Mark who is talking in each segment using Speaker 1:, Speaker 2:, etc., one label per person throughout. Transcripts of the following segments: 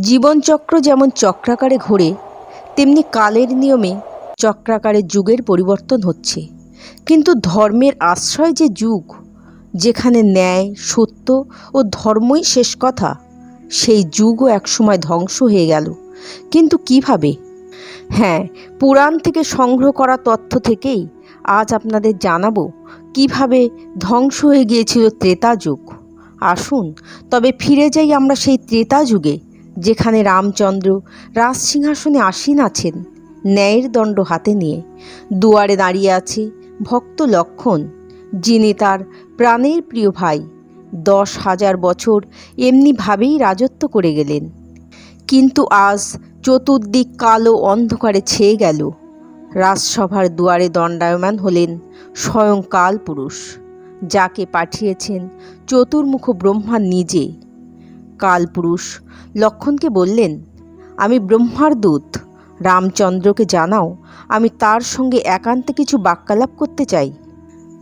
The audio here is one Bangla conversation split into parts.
Speaker 1: জীবনচক্র যেমন চক্রাকারে ঘোরে, তেমনি কালের নিয়মে চক্রাকারে যুগের পরিবর্তন হচ্ছে। কিন্তু ধর্মের আশ্রয় যে যুগ, যেখানে ন্যায়, সত্য ও ধর্মই শেষ কথা, সেই যুগও একসময় ধ্বংস হয়ে গেল। কিন্তু কীভাবে? হ্যাঁ পুরাণ থেকে সংগ্রহ করা তথ্য থেকেই আজ আপনাদের জানাব কীভাবে ধ্বংস হয়ে গিয়েছিল ত্রেতা যুগ। আসুন, তবে ফিরে যাই আমরা সেই ত্রেতা যুগে যেখানে রামচন্দ্র রাজসিংহাসনে আসীন আছেন, ন্যায়ের দণ্ড হাতে নিয়ে। দুয়ারে দাঁড়িয়ে আছে ভক্ত লক্ষণ, যিনি তার প্রাণের প্রিয় ভাই। দশ হাজার বছর এমনিভাবেই রাজত্ব করে গেলেন। কিন্তু আজ চতুর্দিক কালো অন্ধকারে ছেয়ে গেল। রাজসভার দুয়ারে দণ্ডায়মান হলেন স্বয়ং কালপুরুষ যাকে পাঠিয়েছেন চতুর্মুখ ব্রহ্মা নিজে। কালপুরুষ লক্ষণকে বললেন, আমি ব্রহ্মার দূত। রামচন্দ্রকে জানাও, আমি তার সঙ্গে একান্তে কিছু বাক্যালাপ করতে চাই।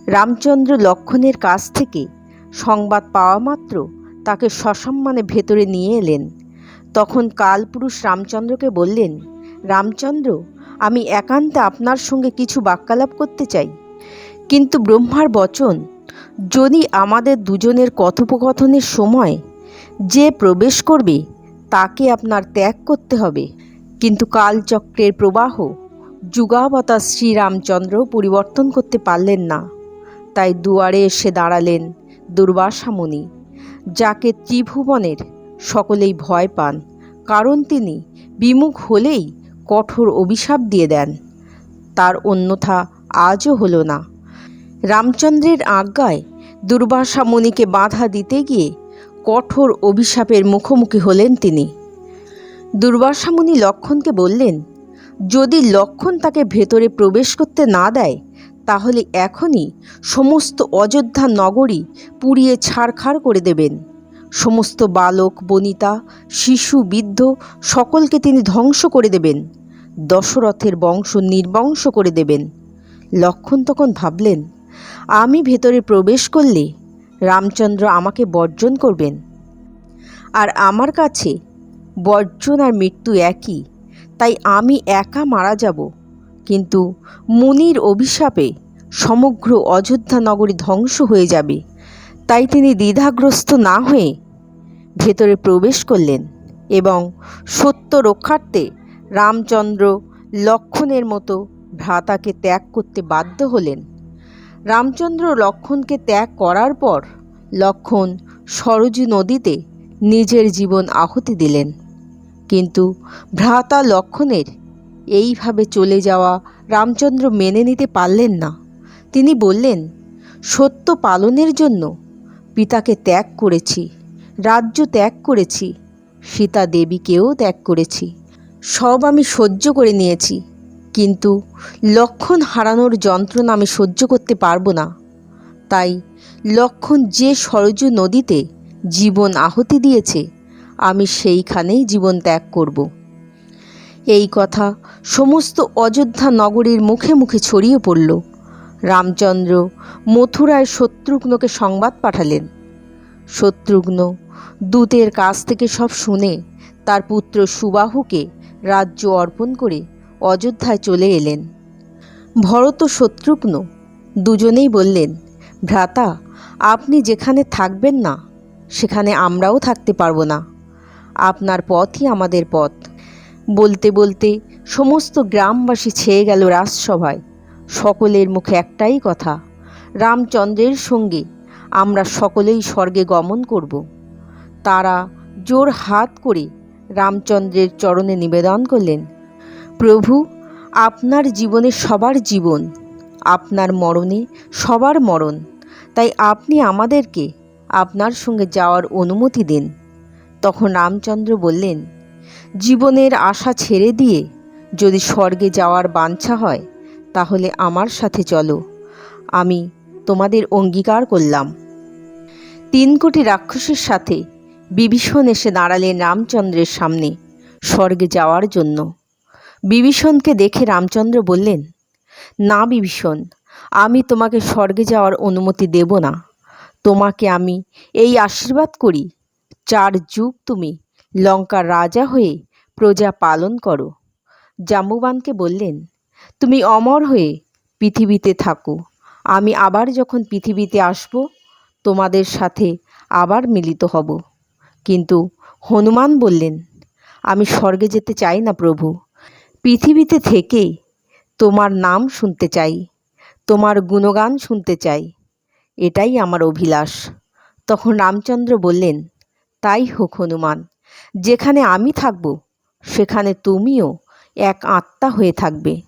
Speaker 1: রামচন্দ্র লক্ষণের কাছ থেকে সংবাদ পাওয়া মাত্র তাকে সসম্মানে ভেতরে নিয়ে এলেন। তখন কালপুরুষ রামচন্দ্রকে বললেন, রামচন্দ্র, আমি একান্তে আপনার সঙ্গে কিছু বাক্যালাপ করতে চাই। কিন্তু ব্রহ্মার বচন, যদি আমাদের দুজনের কথোপকথনের সময় যে প্রবেশ করবে তাকে আপনার ত্যাগ করতে হবে। কিন্তু কালচক্রের প্রবাহ যুগাবতা শ্রীরামচন্দ্র পরিবর্তন করতে পারলেন না। তাই দুয়ারে এসে দাঁড়ালেন দুর্বাসা মুনি যাকে ত্রিভুবনের সকলেই ভয় পান, কারণ তিনি বিমুখ হলেই কঠোর অভিশাপ দিয়ে দেন। তার অন্যথা আজও হলো না। রামচন্দ্রের আজ্ঞায় দুর্বাসা মুনিকে বাধা দিতে গিয়ে কঠোর অভিশাপের মুখোমুখি হলেন তিনি। দুর্বাসামুনি লক্ষণকে বললেন, যদি লক্ষণ তাকে ভেতরে প্রবেশ করতে না দেয়, তাহলে এখনই সমস্ত অযোধ্যা নগরী পুড়িয়ে ছাড়খাড় করে দেবেন। সমস্ত বালক, বনিতা, শিশু, বৃদ্ধ সকলকে তিনি ধ্বংস করে দেবেন। দশরথের বংশ নির্বংশ করে দেবেন। লক্ষণ তখন ভাবলেন, আমি ভেতরে প্রবেশ করলে রামচন্দ্র আমাকে বর্জন করবেন। আর আমার কাছে বর্জন আর মৃত্যু একই, তাই আমি একা মারা যাব। কিন্তু মুনির অভিশাপে সমগ্র অযোধ্যা নগরী ধ্বংস হয়ে যাবে, তাই তিনি দ্বিধাগ্রস্ত না হয়ে ভেতরে প্রবেশ করলেন এবং সত্য রক্ষার্থে রামচন্দ্র লক্ষণের মতো ভ্রাতাকে ত্যাগ করতে বাধ্য হলেন। রামচন্দ্র লক্ষণকে ত্যাগ করার পর লক্ষণ সরজু নদীতে নিজের জীবন আহুতি দিলেন। কিন্তু ভ্রাতা লক্ষণের এইভাবে চলে যাওয়া রামচন্দ্র মেনে নিতে পারলেন না। তিনি বললেন, সত্য পালনের জন্য পিতাকে ত্যাগ করেছি, রাজ্য ত্যাগ করেছি, সীতা দেবীকেও ত্যাগ করেছি, সব আমি সহ্য করে নিয়েছি কিন্তু লক্ষণ হারানোর যন্ত্রণা আমি সহ্য করতে পারব না। তাই লক্ষণ যে সরজু নদীতে জীবন আহতি দিয়েছে, আমি সেইখানেই জীবন ত্যাগ করব। এই কথা সমস্ত অযোধ্যা নগরীর মুখে মুখে ছড়িয়ে পড়ল। রামচন্দ্র মথুরায় শত্রুঘ্নকে সংবাদ পাঠালেন। শত্রুঘ্ন দূতের কাছ থেকে সব শুনে তার পুত্র সুবাহুকে রাজ্য অর্পণ করে অযোধ্যায় চলে এলেন। ভরত ও শত্রুঘ্ন দুজনেই বললেন, ভ্রাতা, আপনি যেখানে থাকবেন না, সেখানে আমরাও থাকতে পারব না। আপনার পথই আমাদের পথ। বলতে বলতে সমস্ত গ্রামবাসী ছেয়ে গেল রাজসভায়। সকলের মুখে একটাই কথা, রামচন্দ্রের সঙ্গে আমরা সকলেই স্বর্গে গমন করব। তারা জোর হাত করে রামচন্দ্রের চরণে নিবেদন করলেন প্রভু, আপনার জীবনে সবার জীবন, আপনার মরণে সবার মরণ। তাই আপনি আমাদেরকে আপনার সঙ্গে যাওয়ার অনুমতি দিন। তখন রামচন্দ্র বললেন, জীবনের আশা ছেড়ে দিয়ে যদি স্বর্গে যাওয়ার বাঞ্ছা হয়, তাহলে আমার সাথে চলো। আমি তোমাদের অঙ্গীকার করলাম। তিন কোটি রাক্ষসের সাথে বিভীষণ এসে দাঁড়ালেন রামচন্দ্রের সামনে স্বর্গে যাওয়ার জন্য। বিভীষণকে দেখে রামচন্দ্র বললেন, না বিভীষণ, আমি তোমাকে স্বর্গে যাওয়ার অনুমতি দেব না। তোমাকে আমি এই আশীর্বাদ করি চার যুগ তুমি লঙ্কার রাজা হয়ে প্রজা পালন করো জাম্বুবানকে বললেন, তুমি অমর হয়ে পৃথিবীতে থাকো। আমি আবার যখন পৃথিবীতে আসব, তোমাদের সাথে আবার মিলিত হব কিন্তু হনুমান বললেন, আমি স্বর্গে যেতে চাই না প্রভু। পৃথিবীতে থেকে তোমার নাম শুনতে চাই, তোমার গুণগান শুনতে চাই। এটাই আমার অভিলাষ। তখন রামচন্দ্র বললেন, তাই হোক হনুমান, যেখানে আমি থাকব, সেখানে তুমিও এক আত্মা হয়ে থাকবে।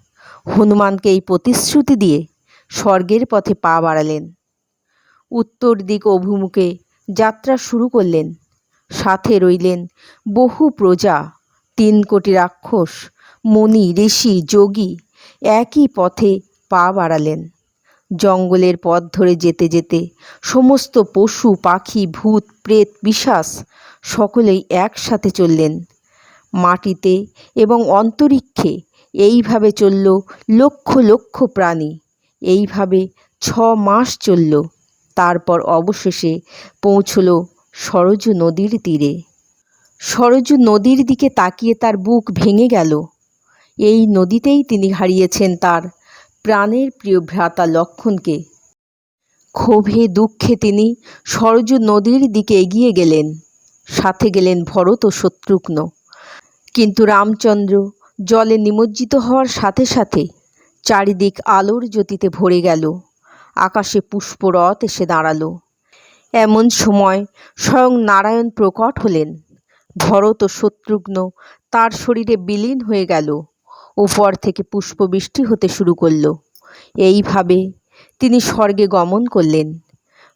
Speaker 1: হনুমানকে এই প্রতিশ্রুতি দিয়ে স্বর্গের পথে পা বাড়ালেন। উত্তর দিক অভিমুখে যাত্রা শুরু করলেন। সাথে রইলেন বহু প্রজা, তিন কোটি রাক্ষস মুনি ঋষি, যোগী একই পথে পা বাড়ালেন। জঙ্গলের পথ ধরে যেতে যেতে সমস্ত পশু, পাখি, ভূত, প্রেত পিশাচ সকলেই একসাথে চললেন। মাটিতে এবং অন্তরিক্ষে এইভাবে চলল লক্ষ লক্ষ প্রাণী, এইভাবে ছ মাস চলল। তারপর অবশেষে পৌঁছল সরজু নদীর তীরে। সরজু নদীর দিকে তাকিয়ে তার বুক ভেঙে গেল। এই নদীতেই তিনি হারিয়েছেন তার প্রাণের প্রিয় ভ্রাতা লক্ষণকে। ক্ষোভে দুঃখে তিনি সরজু নদীর দিকে এগিয়ে গেলেন, সাথে গেলেন ভরত ও শত্রুঘ্ন। কিন্তু রামচন্দ্র জলে নিমজ্জিত হওয়ার সাথে সাথে চারিদিক আলোর জ্যোতিতে ভরে গেল, আকাশে পুষ্পরথ এসে দাঁড়াল। এমন সময় স্বয়ং নারায়ণ প্রকট হলেন, ভরত ও শত্রুঘ্ন তার শরীরে বিলীন হয়ে গেল। উপর থেকে পুষ্পবৃষ্টি হতে শুরু করল। এইভাবে তিনি স্বর্গে গমন করলেন।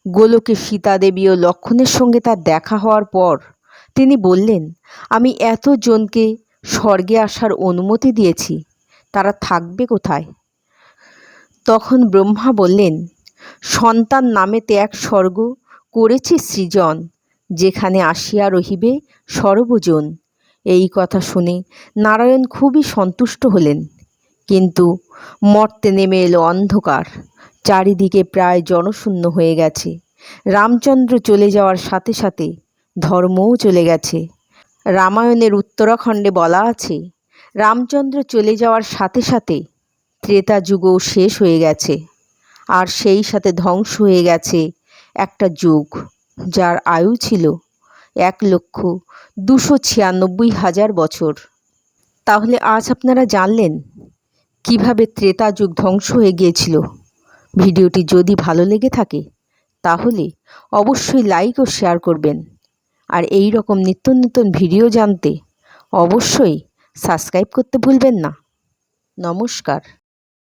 Speaker 1: গোলকে সীতা দেবী ও লক্ষণের সঙ্গে তার দেখা হওয়ার পর তিনি বললেন, আমি এতজনকে স্বর্গে আসার অনুমতি দিয়েছি। তারা থাকবে কোথায়? তখন ব্রহ্মা বললেন, সন্তান নামেতে এক স্বর্গ করেছি সৃজন, যেখানে আসিয়া রহিবে সর্বজন। এই কথা শুনে নারায়ণ খুবই সন্তুষ্ট হলেন। কিন্তু মর্তে নেমে এলো অন্ধকার। চারিদিকে প্রায় জনশূন্য হয়ে গেছে। রামচন্দ্র চলে যাওয়ার সাথে সাথে ধর্মও চলে গেছে। রামায়ণের উত্তরাখণ্ডে বলা আছে, রামচন্দ্র চলে যাওয়ার সাথে সাথে ত্রেতা যুগও শেষ হয়ে গেছে। আর সেই সাথে ধ্বংস হয়ে গেছে একটা যুগ, যার আয়ু ছিল এক লক্ষ দুশো ছিয়ানব্বই হাজার বছর। তাহলে আজ আপনারা জানলেন কীভাবে ত্রেতা যুগ ধ্বংস হয়ে গিয়েছিল। ভিডিওটি যদি ভালো লেগে থাকে, তাহলে অবশ্যই লাইক ও শেয়ার করবেন। আর এই রকম নিত্য নতুন ভিডিও জানতে অবশ্যই সাবস্ক্রাইব করতে ভুলবেন না। নমস্কার।